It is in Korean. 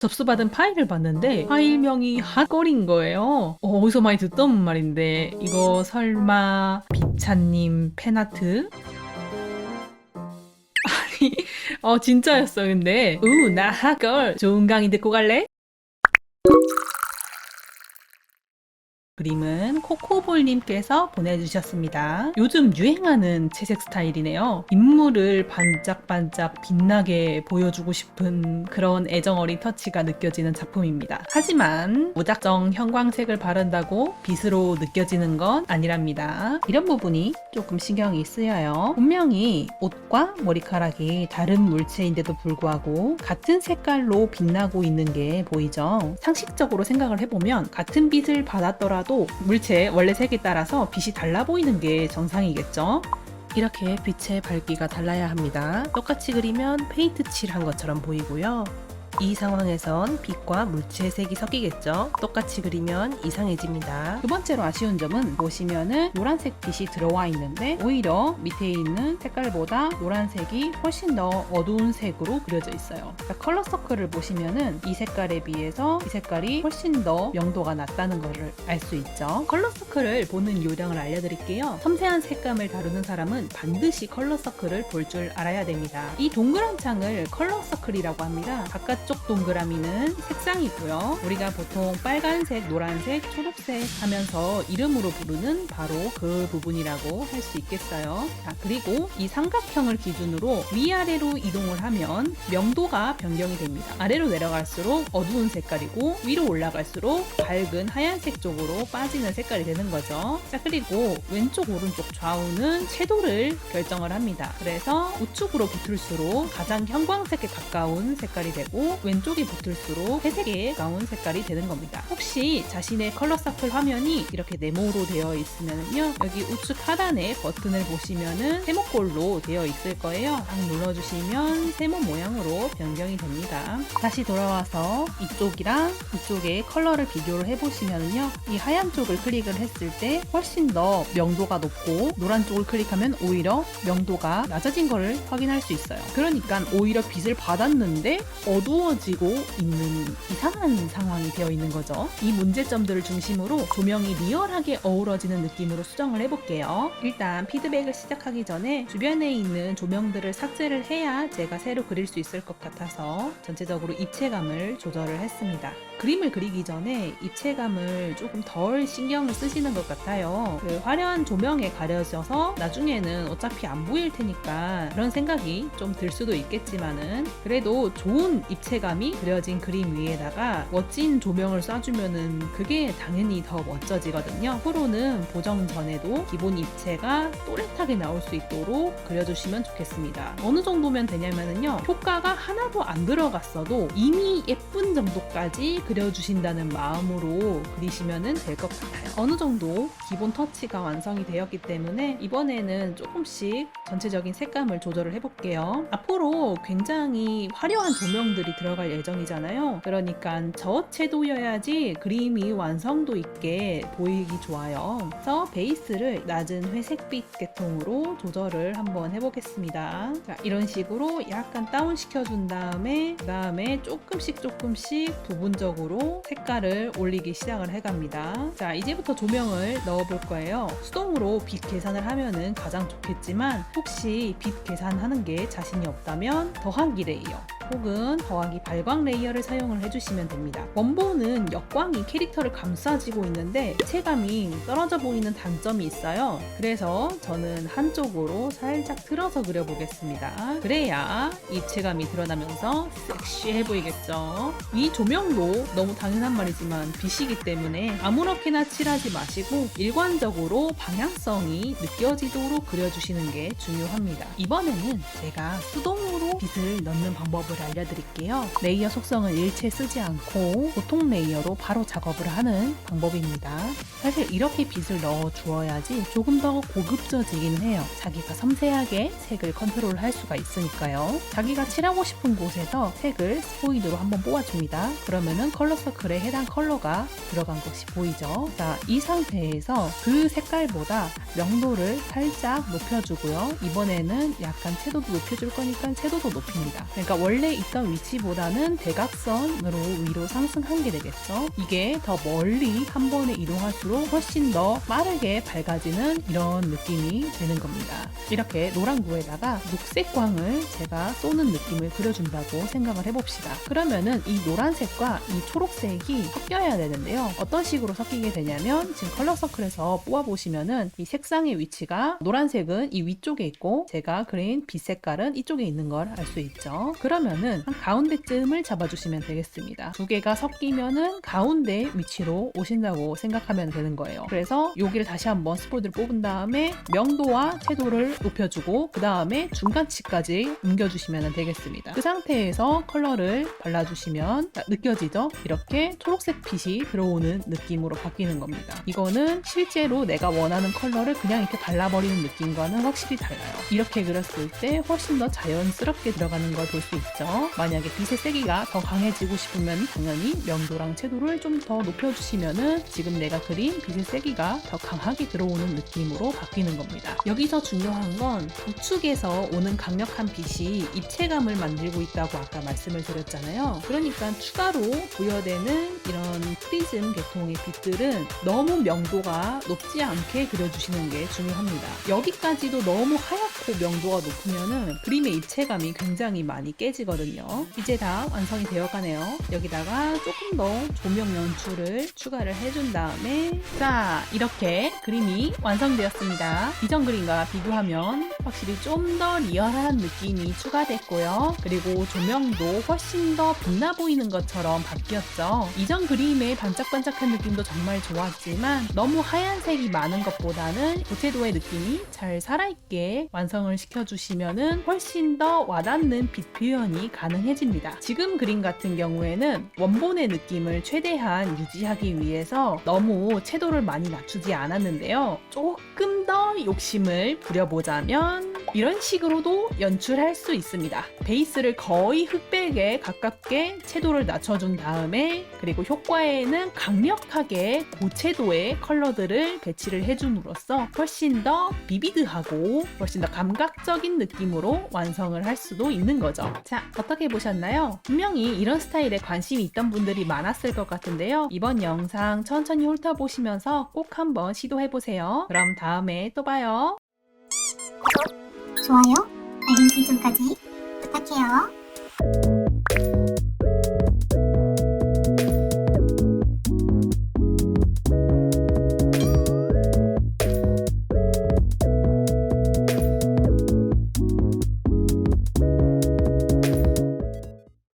접수받은 파일을 봤는데 파일명이 핫걸인 거예요. 어, 어디서 많이 듣던 말인데 이거 설마 비차님 팬아트? 아니, 어 진짜였어 근데. 우나 핫걸 좋은 강의 듣고 갈래? 그림은 코코볼님께서 보내주셨습니다. 요즘 유행하는 채색 스타일이네요. 인물을 반짝반짝 빛나게 보여주고 싶은 그런 애정어린 터치가 느껴지는 작품입니다. 하지만 무작정 형광색을 바른다고 빛으로 느껴지는 건 아니랍니다. 이런 부분이 조금 신경이 쓰여요. 분명히 옷과 머리카락이 다른 물체인데도 불구하고 같은 색깔로 빛나고 있는 게 보이죠. 상식적으로 생각을 해보면 같은 빛을 받았더라도 물체의 원래 색에 따라서 빛이 달라 보이는 게 정상이겠죠. 이렇게 빛의 밝기가 달라야 합니다. 똑같이 그리면 페인트 칠한 것처럼 보이고요. 이 상황에선 빛과 물체의 색이 섞이겠죠. 똑같이 그리면 이상해집니다. 두 번째로 아쉬운 점은 보시면은 노란색 빛이 들어와 있는데 오히려 밑에 있는 색깔보다 노란색이 훨씬 더 어두운 색으로 그려져 있어요. 그러니까 컬러 서클을 보시면은 이 색깔에 비해서 이 색깔이 훨씬 더 명도가 낮다는 것을 알 수 있죠. 컬러 서클을 보는 요령을 알려드릴게요. 섬세한 색감을 다루는 사람은 반드시 컬러 서클을 볼 줄 알아야 됩니다. 이 동그란 창을 컬러 서클이라고 합니다. 바깥 쪽 동그라미는 색상이고요. 우리가 보통 빨간색, 노란색, 초록색 하면서 이름으로 부르는 바로 그 부분이라고 할 수 있겠어요. 자, 그리고 이 삼각형을 기준으로 위아래로 이동을 하면 명도가 변경이 됩니다. 아래로 내려갈수록 어두운 색깔이고 위로 올라갈수록 밝은 하얀색 쪽으로 빠지는 색깔이 되는 거죠. 자, 그리고 왼쪽, 오른쪽, 좌우는 채도를 결정을 합니다. 그래서 우측으로 붙을수록 가장 형광색에 가까운 색깔이 되고 왼쪽이 붙을수록 회색에 가까운 색깔이 되는 겁니다. 혹시 자신의 컬러 서클 화면이 이렇게 네모로 되어 있으면요 여기 우측 하단에 버튼을 보시면은 세모꼴로 되어 있을 거예요. 딱 눌러주시면 세모 모양으로 변경이 됩니다. 다시 돌아와서 이쪽이랑 이쪽의 컬러를 비교를 해보시면요 이 하얀 쪽을 클릭을 했을 때 훨씬 더 명도가 높고 노란 쪽을 클릭하면 오히려 명도가 낮아진 거를 확인할 수 있어요. 그러니까 오히려 빛을 받았는데 어두 워지고 있는 이상한 상황이 되어 있는 거죠. 이 문제점들을 중심으로 조명이 리얼하게 어우러지는 느낌으로 수정을 해볼게요. 일단 피드백을 시작하기 전에 주변에 있는 조명들을 삭제를 해야 제가 새로 그릴 수 있을 것 같아서 전체적으로 입체감을 조절을 했습니다. 그림을 그리기 전에 입체감을 조금 덜 신경을 쓰시는 것 같아요. 그 화려한 조명에 가려져서 나중에는 어차피 안 보일 테니까 그런 생각이 좀 들 수도 있겠지만은 그래도 좋은 입체감이 그려진 그림 위에다가 멋진 조명을 쏴주면은 그게 당연히 더 멋져지거든요. 프로는 보정 전에도 기본 입체가 또렷하게 나올 수 있도록 그려주시면 좋겠습니다. 어느 정도면 되냐면은요. 효과가 하나도 안 들어갔어도 이미 예쁜 정도까지 그려주신다는 마음으로 그리시면 될 것 같아요. 어느 정도 기본 터치가 완성이 되었기 때문에 이번에는 조금씩 전체적인 색감을 조절을 해볼게요. 앞으로 굉장히 화려한 조명들이 들어갈 예정이잖아요. 그러니까 저채도여야지 그림이 완성도 있게 보이기 좋아요. 그래서 베이스를 낮은 회색빛 계통으로 조절을 한번 해보겠습니다. 자, 이런 식으로 약간 다운 시켜준 다음에 그 다음에 조금씩 조금씩 부분적 으로 색깔을 올리기 시작을 해갑니다. 자, 이제부터 조명을 넣어볼 거예요. 수동으로 빛 계산을 하면은 가장 좋겠지만 혹시 빛 계산하는 게 자신이 없다면 더하기 레이어 혹은 더하기 발광 레이어를 사용을 해주시면 됩니다. 원본은 역광이 캐릭터를 감싸지고 있는데 체감이 떨어져 보이는 단점이 있어요. 그래서 저는 한쪽으로 살짝 틀어서 그려보겠습니다. 그래야 입체감이 드러나면서 섹시해 보이겠죠. 이 조명도 너무 당연한 말이지만 빛이기 때문에 아무렇게나 칠하지 마시고 일관적으로 방향성이 느껴지도록 그려주시는 게 중요합니다. 이번에는 제가 수동으로 빛을 넣는 방법을 알려드릴게요. 레이어 속성을 일체 쓰지 않고 보통 레이어로 바로 작업을 하는 방법입니다. 사실 이렇게 빛을 넣어 주어야지 조금 더 고급져지긴 해요. 자기가 섬세하게 색을 컨트롤할 수가 있으니까요. 자기가 칠하고 싶은 곳에서 색을 스포이드로 한번 뽑아줍니다. 그러면은 컬러 서클에 해당 컬러가 들어간 것이 보이죠. 자, 이 상태에서 그 색깔보다 명도를 살짝 높여주고요. 이번에는 약간 채도도 높여줄 거니까 채도도 높입니다. 그러니까 원래 있던 위치보다는 대각선으로 위로 상승한 게 되겠죠. 이게 더 멀리 한 번에 이동할수록 훨씬 더 빠르게 밝아지는 이런 느낌이 되는 겁니다. 이렇게 노란 구에다가 녹색 광을 제가 쏘는 느낌을 그려준다고 생각을 해봅시다. 그러면은 이 노란색과 이 초록색이 섞여야 되는데요. 어떤 식으로 섞이게 되냐면 지금 컬러 서클에서 뽑아보시면은 이 색상의 위치가 노란색은 이 위쪽에 있고 제가 그린 빛 색깔은 이쪽에 있는 걸 알 수 있죠. 그러면 은 한 가운데쯤을 잡아주시면 되겠습니다. 두 개가 섞이면은 가운데 위치로 오신다고 생각하면 되는 거예요. 그래서 여기를 다시 한번 스포드를 뽑은 다음에 명도와 채도를 높여주고 그 다음에 중간치까지 옮겨주시면 되겠습니다. 그 상태에서 컬러를 발라주시면 자, 느껴지죠? 이렇게 초록색 빛이 들어오는 느낌으로 바뀌는 겁니다. 이거는 실제로 내가 원하는 컬러를 그냥 이렇게 발라버리는 느낌과는 확실히 달라요. 이렇게 그렸을 때 훨씬 더 자연스럽게 들어가는 걸 볼 수 있죠. 만약에 빛의 세기가 더 강해지고 싶으면 당연히 명도랑 채도를 좀 더 높여주시면은 지금 내가 그린 빛의 세기가 더 강하게 들어오는 느낌으로 바뀌는 겁니다. 여기서 중요한 건 우측에서 오는 강력한 빛이 입체감을 만들고 있다고 아까 말씀을 드렸잖아요. 그러니까 추가로 부여되는 이런 프리즘 계통의 빛들은 너무 명도가 높지 않게 그려주시는 게 중요합니다. 여기까지도 너무 하얗고 명도가 높으면은 그림의 입체감이 굉장히 많이 깨지 거든요. 이제 다 완성이 되어 가네요. 여기다가 조금 더 조명 연출을 추가를 해준 다음에 자 이렇게 그림이 완성되었습니다. 이전 그림과 비교하면 확실히 좀 더 리얼한 느낌이 추가됐고요. 그리고 조명도 훨씬 더 빛나 보이는 것처럼 바뀌었죠. 이전 그림의 반짝반짝한 느낌도 정말 좋았지만 너무 하얀색이 많은 것보다는 고채도의 느낌이 잘 살아있게 완성을 시켜주시면은 훨씬 더 와닿는 빛 표현이 가능해집니다. 지금 그림 같은 경우에는 원본의 느낌을 최대한 유지하기 위해서 너무 채도를 많이 낮추지 않았는데요. 조금 더 욕심을 부려보자면 이런 식으로도 연출할 수 있습니다. 베이스를 거의 흑백에 가깝게 채도를 낮춰준 다음에 그리고 효과에는 강력하게 고채도의 컬러들을 배치를 해줌으로써 훨씬 더 비비드하고 훨씬 더 감각적인 느낌으로 완성을 할 수도 있는 거죠. 자, 어떻게 보셨나요? 분명히 이런 스타일에 관심이 있던 분들이 많았을 것 같은데요. 이번 영상 천천히 훑어보시면서 꼭 한번 시도해보세요. 그럼 다음에 또 봐요. 좋아요, 알림 설정까지 부탁해요.